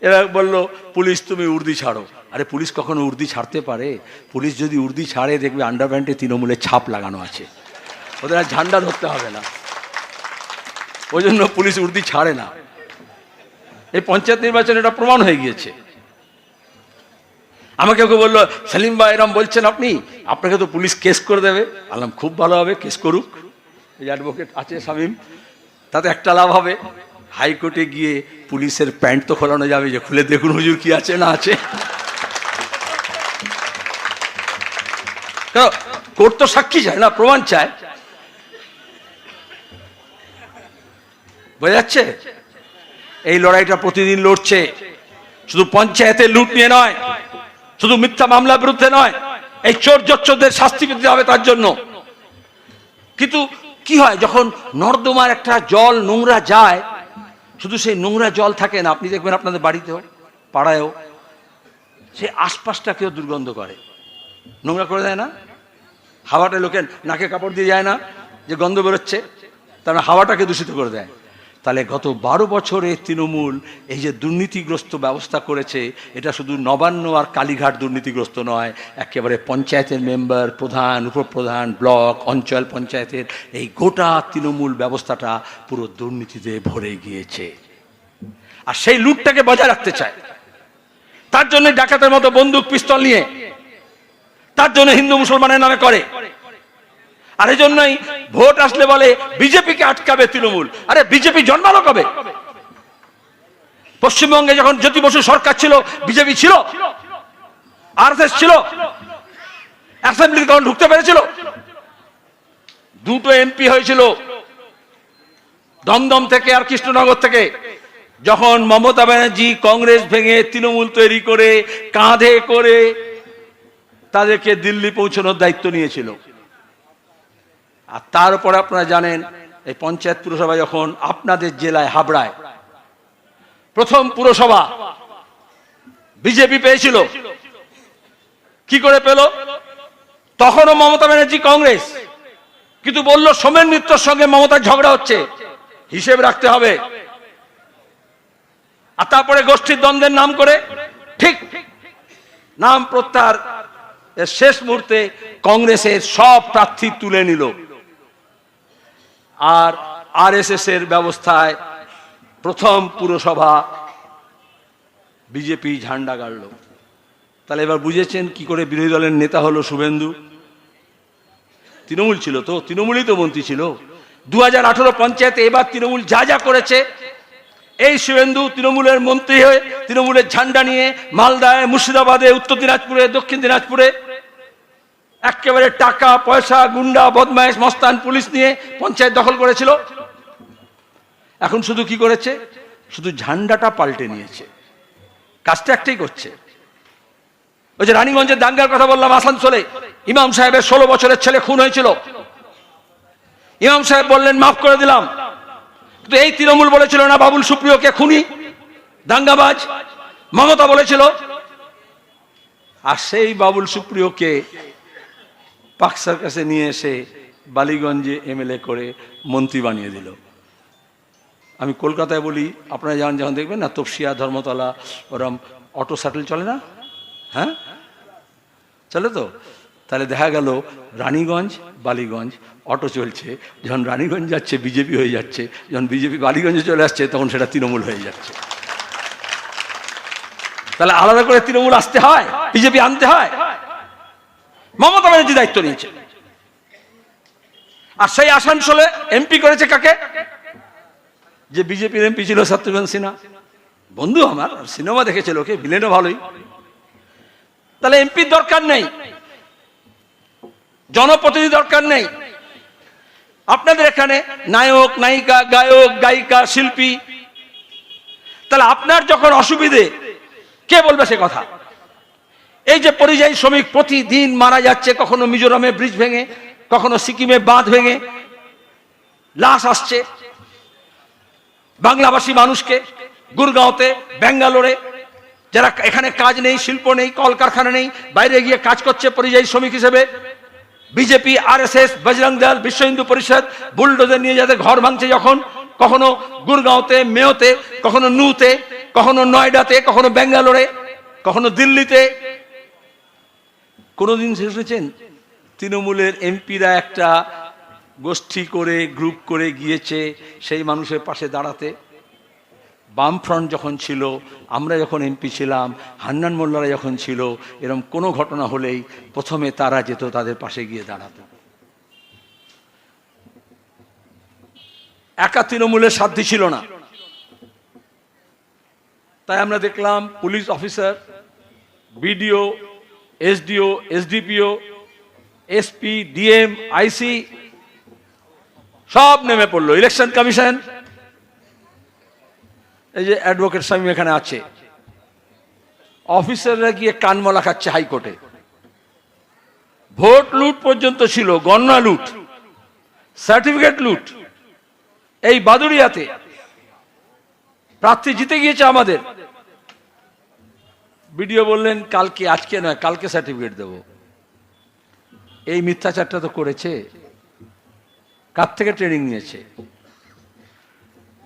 এবার বলল, পুলিশ তুমি উর্দি ছাড়ো। আরে পুলিশ কখনো উর্দি ছাড়তে পারে? পুলিশ যদি উর্দি ছাড়ে, দেখবে আন্ডারপ্যান্টে তৃণমূলের ছাপ লাগানো আছে। ওদের আর ঝান্ডা ধরতে হবে না। ওই জন্য পুলিশ উর্দি ছাড়ে না। এই পঞ্চায়েত নির্বাচন এটা প্রমাণ হয়ে গিয়েছে। আমাকে কেউ বলল, সেলিম ভাই, এরম বলছেন আপনি? আপনাকে তো পুলিশ কেস করে দেবে। আলাম খুব ভালো হবে, কেস করুক। এই অ্যাডভোকেট আছে শামীম। তাতে একটা লাভ হবে। হাইকোর্টে গিয়ে পুলিশের প্যান্ট তো খোলানো যাবে যে, খুলে দেখুন হুজুর কি আছে না আছে। কোর্ট তো সাক্ষী চায় না, প্রমাণ চায়। বোঝা যাচ্ছে? এই লড়াইটা প্রতিদিন লড়ছে। শুধু পঞ্চায়েতে লুট নিয়ে নয়, শুধু মিথ্যা মামলার বিরুদ্ধে নয়, এই চোর জচ্চদের শাস্তি পেতে হবে তার জন্য। কিন্তু কি হয়, যখন নর্দমার একটা জল নোংরা যায় শুধু সেই নোংরা জল থাকে না, আপনি দেখবেন আপনাদের বাড়িতেও, পাড়ায়ও, সে আশপাশটা কেউ দুর্গন্ধ করে। নোংরা করে দেয় না? হাওয়াটা লোকের নাকে কাপড় দিয়ে যায় না, যে গন্ধ বেরোচ্ছে, তারা হাওয়াটাকে দূষিত করে দেয়। তাহলে গত বারো বছরে তৃণমূল এই যে দুর্নীতিগ্রস্ত ব্যবস্থা করেছে, এটা শুধু নবান্ন আর কালীঘাট দুর্নীতিগ্রস্ত নয়, একেবারে পঞ্চায়েতের মেম্বার, প্রধান, উপপ্রধান, ব্লক, অঞ্চল পঞ্চায়েতের এই গোটা তৃণমূল ব্যবস্থাটা পুরো দুর্নীতিতে ভরে গিয়েছে। আর সেই লুটটাকে বজায় রাখতে চায়। তার জন্য ডাকাতের মতো বন্দুক, পিস্তল নিয়ে। তার জন্য হিন্দু মুসলমানের নামে করে। আর এই জন্যই ভোট আসলে বলে বিজেপিকে আটকাবে তৃণমূল। আরে বিজেপি জন্মালো কবে? পশ্চিমবঙ্গে যখন জ্যোতি বসু সরকার ছিল, বিজেপি ছিল আর ছিল অ্যাসেম্বলি তখন ঢুকতে পেরেছিল। দুটো এমপি হয়েছিল দমদম থেকে আর কৃষ্ণনগর থেকে। যখন মমতা ব্যানার্জি কংগ্রেস ভেঙে তৃণমূল তৈরি করে, কাঁধে করে তাদেরকে দিল্লি পৌঁছানোর দায়িত্ব নিয়েছিল। আর তার উপর আপনারা জানেন, এই পঞ্চায়েত পুরসভা যখন আপনাদের জেলায় হাবড়ায়, প্রথম পুরসভা বিজেপি পেয়েছিল। কি করে পেল? তখনও মমতা ব্যানার্জি কংগ্রেস। কিন্তু বলল, সোমেন মিত্রর সঙ্গে মমতার ঝগড়া হচ্ছে, হিসেব রাখতে হবে। আর তারপরে গোষ্ঠীর দ্বন্দ্বের নাম করে, ঠিক, নাম প্রত্যাহার শেষ মুহূর্তে কংগ্রেসের সব প্রার্থী তুলে নিল। আর আরএসএস এর ব্যবস্থায় প্রথম পুরসভা বিজেপি ঝান্ডা গাড়ল। তাহলে এবার বুঝেছেন কি করে বিরোধী দলের নেতা হলো শুভেন্দু? তৃণমূল ছিল তো, তৃণমূলই তো মন্ত্রী ছিল। দু হাজার আঠারো পঞ্চায়েতে এবার তৃণমূল যা যা করেছে, এই শুভেন্দু তৃণমূলের মন্ত্রী হয়ে, তৃণমূলের ঝান্ডা নিয়ে মালদায় মুর্শিদাবাদে, উত্তর দিনাজপুরে, দক্ষিণ দিনাজপুরে একেবারে টাকা, পয়সা, গুন্ডা বদমাইশ মস্তান, পুলিশ নিয়ে পঞ্চায়েত দখল করেছিল। এখন শুধু কি করেছে? শুধু ঝান্ডাটা পাল্টে নিয়েছে। কাজটা একটাই করছে। ওই যে রানীগঞ্জের দাঙ্গার কথা বললাম, আসানসোলে। ইমাম সাহেবের ষোলো বছরের ছেলে খুন হয়েছিল। ইমাম সাহেব বললেন, মাফ করে দিলাম। কিন্তু এই তৃণমূল বলেছিল না, বাবুল সুপ্রিয়কে খুনি, দাঙ্গাবাজ। মমতা বলেছিল, আর সেই বাবুল সুপ্রিয়কে পাকসার কাছে নিয়ে এসে বালিগঞ্জে এমএলএ করে মন্ত্রী বানিয়ে দিল। আমি কলকাতায় বলি, আপনারা যান, যখন দেখবেন না, তপসিয়া, ধর্মতলা, ওরম অটো শাটল চলে না? হ্যাঁ? চলে তো? তাহলে দেখা গেল, রানীগঞ্জ, বালিগঞ্জ, অটো চলছে। যখন রানীগঞ্জ যাচ্ছে, বিজেপি হয়ে যাচ্ছে। যখন বিজেপি বালিগঞ্জে চলে আসছে, তখন সেটা তৃণমূল হয়ে যাচ্ছে। তাহলে আলাদা করে তৃণমূল আসতে হয়? বিজেপি আনতে হয়? মমতা ব্যানার্জি দায়িত্ব নিয়েছে। আর সেই আসানসোলে এমপি করেছে কাকে? যে বিজেপির এমপি ছিল শত্রুঘ্ন সিনহা। বন্ধু আমার সিনেমা দেখেছিল ওকে ভিলেনও ভালোই। তাহলে এমপির দরকার নেই। জনপ্রতিনিধি দরকার নেই। আপনাদের এখানে নায়ক, নায়িকা, গায়ক, গায়িকা, শিল্পী, তাহলে আপনার যখন অসুবিধে, কে বলবে সে কথা? এই যে পরিযায়ী শ্রমিক প্রতিদিন মারা যাচ্ছে, কখনো মিজোরামে ব্রিজ ভেঙে, কখনো সিকিমে বাঁধ ভেঙে, লাশ আসছে। বাংলাভাষী মানুষকে, গুরগাঁওতে, ব্যাঙ্গালোরে, যারা এখানে কাজ নেই, শিল্প নেই, কলকারখানা নেই, বাইরে গিয়ে কাজ করছে পরিযায়ী শ্রমিক হিসেবে, BJP R S S Bajrang Dal, বিশ্ব হিন্দু পরিষদ, বুলডোজার নিয়ে যাতে ঘর ভাঙছে যখন, কখনো গুরগাঁওতে, মেয়তে, কখনো নুতে, কখনো নয়ডাতে, কখনো ব্যাঙ্গালোরে, কখনো দিল্লিতে কোনোদিন শুনেছেন তৃণমূলের এমপিরা একটা গোষ্ঠী করে, গ্রুপ করে গিয়েছে সেই মানুষের পাশে দাঁড়াতে। বামফ্রন্ট যখন ছিল, আমরা যখন এমপি ছিলাম, হান্নান মোল্লারা যখন ছিল এরকম কোনো ঘটনা হলেই প্রথমে তারা যেত তাদের পাশে গিয়ে দাঁড়াতো। একা তৃণমূলের সাধ্যি ছিল না। তাই আমরা দেখলাম police officer, BDO SDO, SDPO, SP, DM, IC, সব নেমে পড়ল। ইলেকশন কমিশন, এই যে অ্যাডভোকেট স্বামী এখানে আছে। অফিসাররা গিয়ে কানমলা খাচ্ছে হাইকোর্টে। ভোট লুট পর্যন্ত ছিল, গণনা লুট, সার্টিফিকেট লুট। এই বাদুড়িয়াতে প্রার্থী জিতে গিয়েছে আমাদের। বিডিও বললেন, কালকে, আজকে নয়, কালকে সার্টিফিকেট দেব। এই মিথ্যাচারটা তো করেছে। কার থেকে ট্রেনিং নিয়েছে?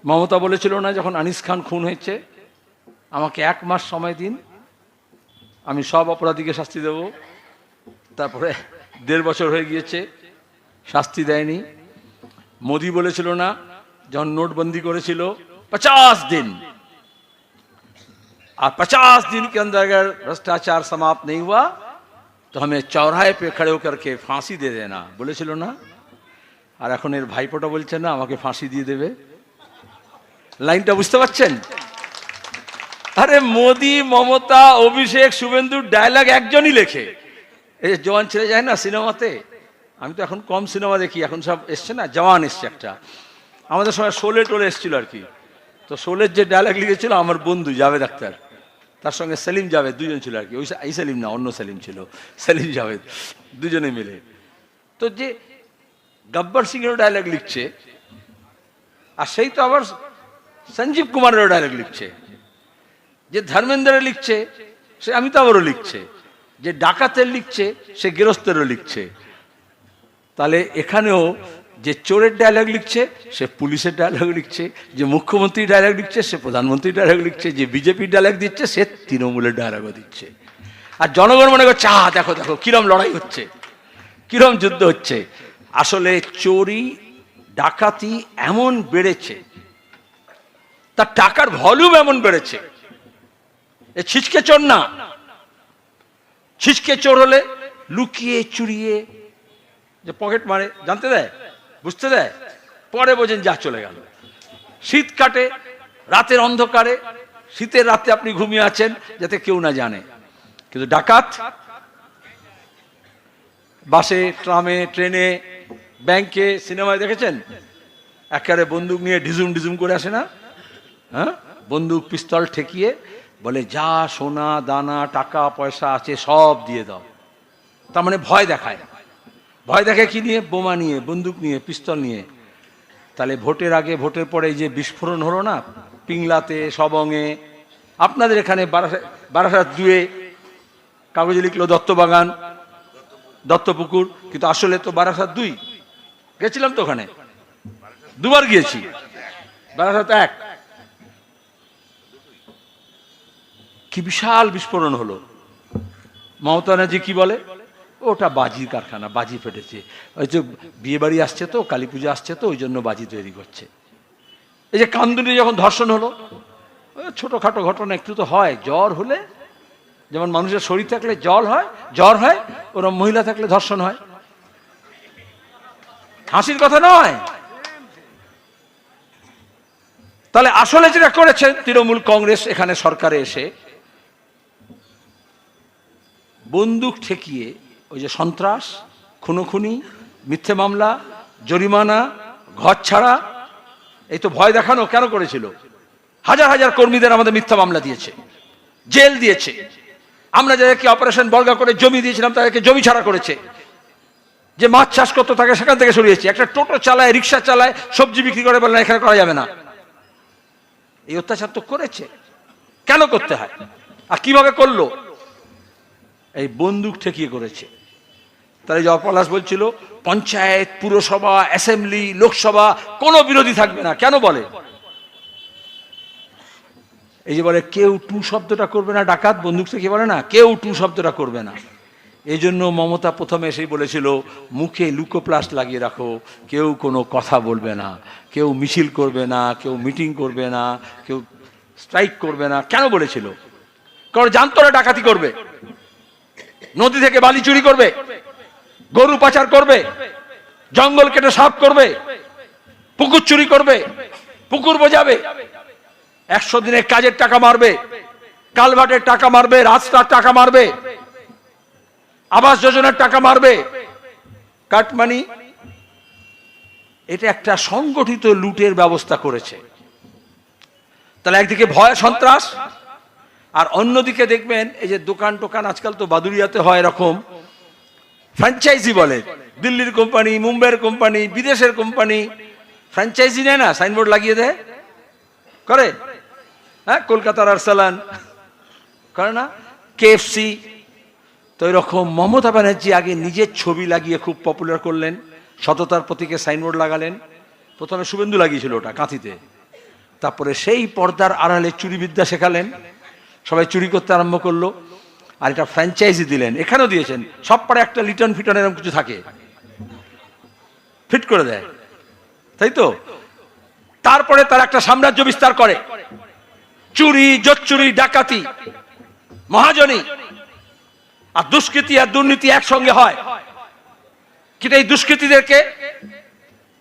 মমতা বলেছিল না, যখন আনিস খান খুন হয়েছে, আমাকে এক মাস সময় দিন, আমি সব অপরাধীকে শাস্তি দেব। তারপরে দেড় বছর হয়ে গিয়েছে, শাস্তি দেয়নি। মোদি বলেছিল না, যখন নোটবন্দি করেছিল, পঁচাশ দিন। और पचास दिन के अंदर अगर भ्रष्टाचार समाप्त नहीं हुआ तो हमें चौराहे पे खड़े होकर के फांसी दे देना বলেছিল না আর এখন এর ভাইপোটা বলছে না আমাকে ফাঁসি দিয়ে দেবে লাইনটা বুঝতে পারছেন আরে মোদি মমতা অভিষেক শুভেন্দু ডায়লগ একজনই লেখে এই যে জওয়ান ছেড়ে যায় না সিনেমাতে আমি তো এখন কম সিনেমা দেখি এখন সব এসছে না জওয়ান এসছে একটা আমাদের সময় শোলে টোলে এসেছিল আর কি তো শোলের যে ডায়লগ লিখেছিল আমার বন্ধু জাভেদ আক্তার তার সঙ্গে সেলিম জাভেদ দুজন ছিল আর কি। ওই এই সেলিম না, অন্য সেলিম ছিল। সেলিম জাভেদ, দুজনে মিলে। তো যে গব্বর সিংয়েরও ডায়লগ লিখছে, আর সেই তো আবার সঞ্জীব কুমারেরও ডায়লগ লিখছে। যে ধর্মেন্দ্রের লিখছে, সে অমিতাভেরও লিখছে। যে ডাকাতের লিখছে, সে গেরস্তেরও লিখছে। তাহলে এখানেও যে চোরের ডায়লগ লিখছে, সে পুলিশের ডায়লগ লিখছে, যে মুখ্যমন্ত্রী ডায়লগ লিখছে, সে প্রধানমন্ত্রী ডায়লগ লিখছে, যে বিজেপির ডায়লগ দিচ্ছে, সে তৃণমূলের ডায়লগও দিচ্ছে। আর জনগণ মনে করছে, আহ, দেখো দেখো, কিরম লড়াই হচ্ছে, কিরম যুদ্ধ হচ্ছে। আসলে চোরি ডাকাতি এমন বেড়েছে, তার টাকার ভলিউম এমন বেড়েছে। এ ছিচকে চোর না। ছিচকে চোর হলে লুকিয়ে চুরিয়ে যে পকেট মারে, জানতে দেয়? বুঝতে দেয়? পরে বোঝেন যা চলে গেল। শীত কাটে, রাতের অন্ধকারে, শীতের রাতে আপনি ঘুমিয়ে আছেন যাতে কেউ না জানে। কিন্তু ডাকাত বাসে, ট্রামে, ট্রেনে, ব্যাংকে, সিনেমায় দেখেছেন? একেবারে বন্দুক নিয়ে ডিজুম ঢিজুম করে আসে না? হ্যাঁ? বন্দুক, পিস্তল ঠেকিয়ে বলে, যা সোনা, দানা, টাকা, পয়সা আছে সব দিয়ে দাও। তার মানে ভয় দেখায় ভয় দেখে কি নিয়ে? বোমা নিয়ে, বন্দুক নিয়ে, পিস্তল নিয়ে। তাহলে ভোটের আগে, ভোটের পরে যে বিস্ফোরণ হলো না? পিংলাতে সবংয়ে আপনাদের এখানে বারাসা বারাসাত দুয়ে কাগজে লিখলো দত্তবাগান, দত্তপুকুর, কিন্তু আসলে তো বারাসাত দুই। গেছিলাম তো ওখানে। দুবার গিয়েছি। বারাসাত এক। কি বিশাল বিস্ফোরণ হলো। মমতা ব্যানার্জি কি বলে? ওটা বাজির কারখানা, বাজি ফেটেছে। ওই যে বিয়ে বাড়ি আসছে তো, কালী পুজো আসছে তো, ওই জন্য বাজি তৈরি করছে। এই যে কামদুনি যখন ধর্ষণ হলো ছোটখাটো ঘটনা একটু তো হয়। জ্বর হলে, যেমন মানুষের শরীর থাকলে জল হয়, জ্বর হয় ওরম মহিলা থাকলে ধর্ষণ হয়। হাসির কথা নয়। তাহলে আসলে যেটা করেছেন তৃণমূল কংগ্রেস, এখানে সরকারে এসে বন্দুক ঠেকিয়ে ওই যে সন্ত্রাস, খুনোখুনি, মিথ্যে মামলা, জরিমানা, ঘর ছাড়া, এই তো ভয় দেখানো কেন করেছিল? হাজার হাজার কর্মীদের আমাদের মিথ্যা মামলা দিয়েছে, জেল দিয়েছে। আমরা যাদেরকে অপারেশন বর্গা করে জমি দিয়েছিলাম, তাদেরকে জমি ছাড়া করেছে। যে মাছ চাষ করতো তাকে সেখান থেকে সরিয়েছে। একটা টোটো চালায়, রিক্সা চালায়, সবজি বিক্রি করে বলে না, এখানে করা যাবে না। এই অত্যাচার তো করেছে। কেন করতে হয়? আর কীভাবে করল? এই বন্দুক ঠেকিয়ে করেছে। তাই জয়পলাশ বলছিল, পঞ্চায়েত, পুরসভা, অ্যাসেম্বলি, লোকসভা, কোনো বিরোধী থাকবে না। কেন বলে? এই যে বলে, কেউ টু শব্দটা করবে না, ডাকাত, বন্দুক থেকে বলে না? কেউ টু শব্দটা করবে না। এই জন্য মমতা প্রথমে এসেই বলেছিল, মুখে লুকোপ্লাস্ট লাগিয়ে রাখো, কেউ কোনো কথা বলবে না, কেউ মিছিল করবে না, কেউ মিটিং করবে না, কেউ স্ট্রাইক করবে না। কেন বলেছিল? কারণ জানতো ডাকাতি করবে। নদী থেকে বালি চুরি করবে। গরু পাচার করবে, জঙ্গল কেটে সাফ করবে, পুকুর চুরি করবে, পুকুর বোঝাবে, একশো দিনের কাজের টাকা মারবে, কালভাটের টাকা মারবে, রাস্তার টাকা মারবে, আবাস যোজনার টাকা মারবে। কাটমানি, এটা একটা সংগঠিত লুটের ব্যবস্থা করেছে। তাহলে একদিকে ভয়, সন্ত্রাস, আর অন্যদিকে দেখবেন এই যে দোকান টোকান আজকাল তো বাদুরিয়াতে হয় এরকম। ফ্র্যাঞ্চাইজি বলে। দিল্লির কোম্পানি মুম্বাইয়ের কোম্পানি বিদেশের কোম্পানি ফ্র্যাঞ্চাইজি নেয় না সাইনবোর্ড লাগিয়ে দেয়। করে? হ্যাঁ কলকাতার আরসালান। করে না? কেএফসি তো এরকম মমতা ব্যানার্জি আগে নিজের ছবি লাগিয়ে খুব পপুলার করলেন। সততার প্রতীকে সাইনবোর্ড লাগালেন। প্রথমে শুভেন্দু লাগিয়েছিল ওটা, কাঁথিতে। তারপরে সেই পর্দার আড়ালে চুরিবিদ্যা শেখালেন। সবাই চুরি করতে আরম্ভ করল। আর এটা ফ্র্যাঞ্চাইজি দিলেন। এখানেও দিয়েছেন। সব পাড়ে একটা লিটন ফিটন এরকম কিছু থাকে। ফিট করে দেয়। তাই তো? তারপরে তার একটা সাম্রাজ্য বিস্তার করে। চুরি, জোচ্চুরি, ডাকাতি, মহাজনী। আর দুষ্কৃতি আর দুর্নীতি একসঙ্গে হয়। কিন্তু এই দুষ্কৃতীদেরকে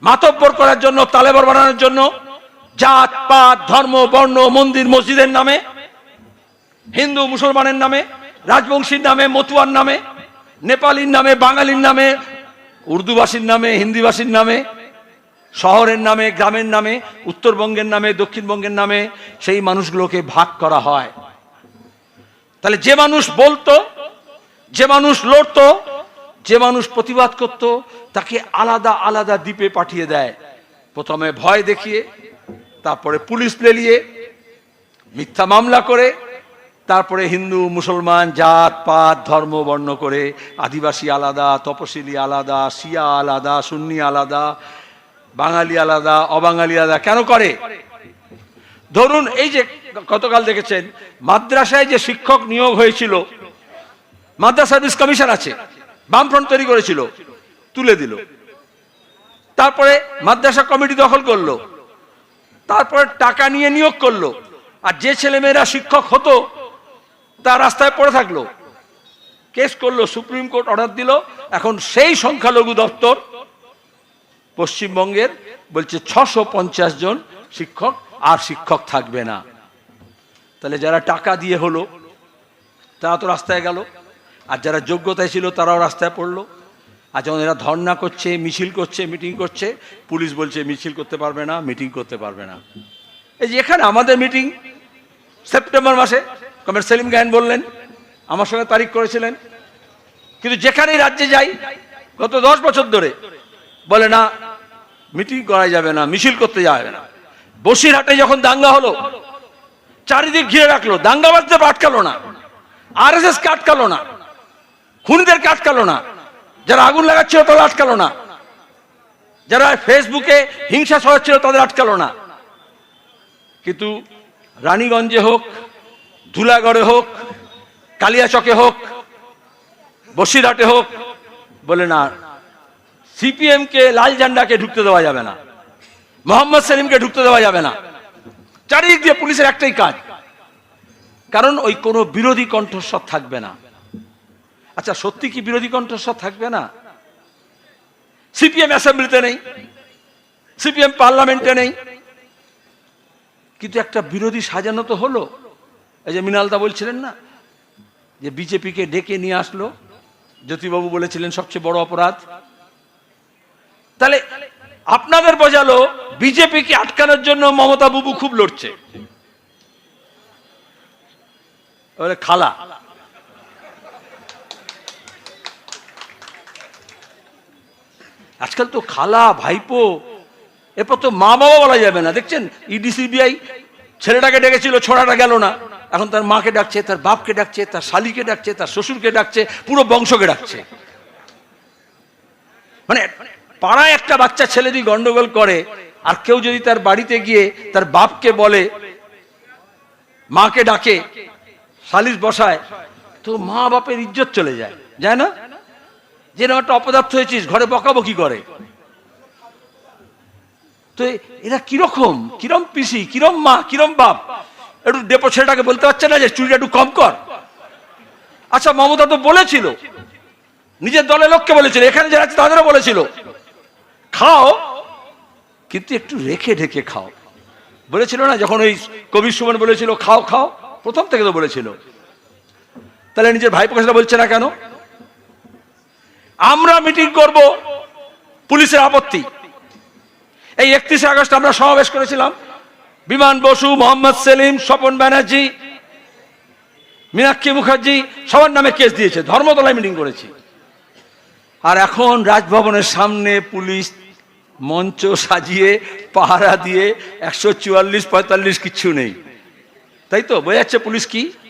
মাতব্বর করার জন্য, তালেবর বানানোর জন্য জাত, পাত, ধর্ম, বর্ণ, মন্দির, মসজিদের নামে, হিন্দু, মুসলমানের নামে রাজবংশীর নামে, মতুয়ার নামে, নেপালির নামে, বাঙালির নামে, উর্দুভাষীর নামে, হিন্দিভাষীর নামে, শহরের নামে, গ্রামের নামে, উত্তরবঙ্গের নামে, দক্ষিণবঙ্গের নামে সেই মানুষগুলোকে ভাগ করা হয়। তাহলে যে মানুষ বলতো, যে মানুষ লড়তো, যে মানুষ প্রতিবাদ করত, তাকে আলাদা আলাদা দ্বীপে পাঠিয়ে দেয়। প্রথমে ভয় দেখিয়ে, তারপরে পুলিশ লেলিয়ে মিথ্যা মামলা করে তারপরে হিন্দু, মুসলমান, জাত, পাত, ধর্ম বর্ণ করে আদিবাসী আলাদা, তপশিলি আলাদা, শিয়া আলাদা, সুন্নি আলাদা, বাঙালি আলাদা, অবাঙালি আলাদা, কেন করে? ধরুন এই যে গতকাল দেখেছেন, মাদ্রাসায় যে শিক্ষক নিয়োগ হয়েছিল, মাদ্রাসা সার্ভিস কমিশন আছে, বামফ্রন্ট তৈরি করেছিল, তুলে দিল। তারপরে মাদ্রাসা কমিটি দখল করল, তারপরে টাকা নিয়ে নিয়োগ করল, আর যে ছেলেমেয়েরা শিক্ষক হতো তার রাস্তায় পড়ে থাকল। কেস করল, সুপ্রিম কোর্ট অর্ডার দিল। এখন সেই সংখ্যালঘু দপ্তর পশ্চিমবঙ্গের বলছে ছশো জন শিক্ষক, আর শিক্ষক থাকবে না। তাহলে যারা টাকা দিয়ে হলো, তারা তো রাস্তায় গেল। আর যারা যোগ্যতায় ছিল, তারাও রাস্তায় পড়ল। আর যখন এরা ধর্ণা করছে, মিছিল করছে, মিটিং করছে, পুলিশ বলছে মিছিল করতে পারবে না, মিটিং করতে পারবে না। এই যে এখানে আমাদের মিটিং সেপ্টেম্বর মাসে। কমের সেলিম গায়ন বললেন, আমার সঙ্গে তারিখ করেছিলেন। কিন্তু যেখানেই রাজ্যে যাই, গত দশ বছর ধরে বলে, না, মিটিং করা যাবে না, মিছিল করতে যাবে না। বসিরহাটে যখন দাঙ্গা হলো, চারিদিক ঘিরে রাখল, দাঙ্গাবাজদের আটকালো না আর এস এস কে আটকালো না খুনিদেরকে আটকালো না, যারা আগুন লাগাচ্ছিল তাদের আটকালো না, যারা ফেসবুকে হিংসা ছড়াচ্ছিল তাদের আটকালো না। কিন্তু রানীগঞ্জে হোক ধুলাগড়ে হোক, কালিয়াচকে হোক, বসিরহাটে হোক, বলে না সিপিএম কে লাল ঝান্ডাকে ঢুকতে দেওয়া যাবে না, মোহাম্মদ সেলিমকে ঢুকতে দেওয়া যাবে না। চারিদিক দিয়ে পুলিশের একটাই কাজ, কারণ ওই কোনো বিরোধী কণ্ঠস্বর থাকবে না। আচ্ছা সত্যি কি বিরোধী কণ্ঠস্বর থাকবে না? সিপিএম অ্যাসেম্বলিতে নেই, সিপিএম পার্লামেন্টে নেই। কিন্তু একটা বিরোধী সাজানো তো হলো। এই যে মৃণালদা বলছিলেন না? যে বিজেপিকে ডেকে নিয়ে আসলো, জ্যোতিবাবু বলেছিলেন সবচেয়ে বড় অপরাধ। তাহলে আপনাদের বোঝালো, বিজেপিকে আটকানোর জন্য মমতা বাবু খুব লড়ছে। খালা। আজকাল তো খালা, ভাইপো, এরপর তো মা বাবা বলা যাবে না। দেখছেন ইডি সিবিআই ছেলেটাকে ডেকেছিল, ছোড়াটা গেল না। এখন তার মাকে ডাকছে, তার বাপকে ডাকছে, তার শালিকে ডাকছে, তার শ্বশুরকে ডাকছে, পুরো বংশকে ডাকছে। মানে পাড়ায় একটা বাচ্চা ছেলে যদি গন্ডগোল করে, আর কেউ যদি তার বাড়িতে গিয়ে তার বাপকে বলে, মাকে ডাকে, সালিশ বসায়, তো মা বাপের ইজ্জত চলে যায় যায় না? যেরকম একটা অপদার্থ হয়েছিস, ঘরে বকাবকি করে। তো এরা কীরকম? কিরম পিসি, কিরম মা, কিরম বাপ? একটু ডেপো ছেলেটাকে বলতে পারছে না যে চুরিটা একটু কম কর। আচ্ছা মমতা তো বলেছিল। নিজের দলের লোককে বলেছিল, এখানে যারা আছে তাদেরও বলেছিল। খাও, কিন্তু একটু রেখে ঢেকে খাও। বলেছিল না, যখন ওই কবির সুমন বলেছিল, খাও খাও, প্রথম থেকে তো বলেছিল। তাহলে নিজের ভাই প্রকাশটা বলছে না কেন? আমরা মিটিং করব পুলিশের আপত্তি। এই একত্রিশে আগস্ট আমরা সমাবেশ করেছিলাম। বিমান বসু মোহাম্মদ সেলিম, স্বপন ব্যানার্জি, মীনাক্ষী মুখার্জি, সবার নামে কেস দিয়েছে, ধর্মতলায় মিটিং করেছি। আর এখন রাজভবনের সামনে পুলিশ মঞ্চ সাজিয়ে, পাহারা দিয়ে একশো চুয়াল্লিশ, পঁয়তাল্লিশ কিচ্ছু নেই। তাই তো? বোঝা যাচ্ছে পুলিশ কি?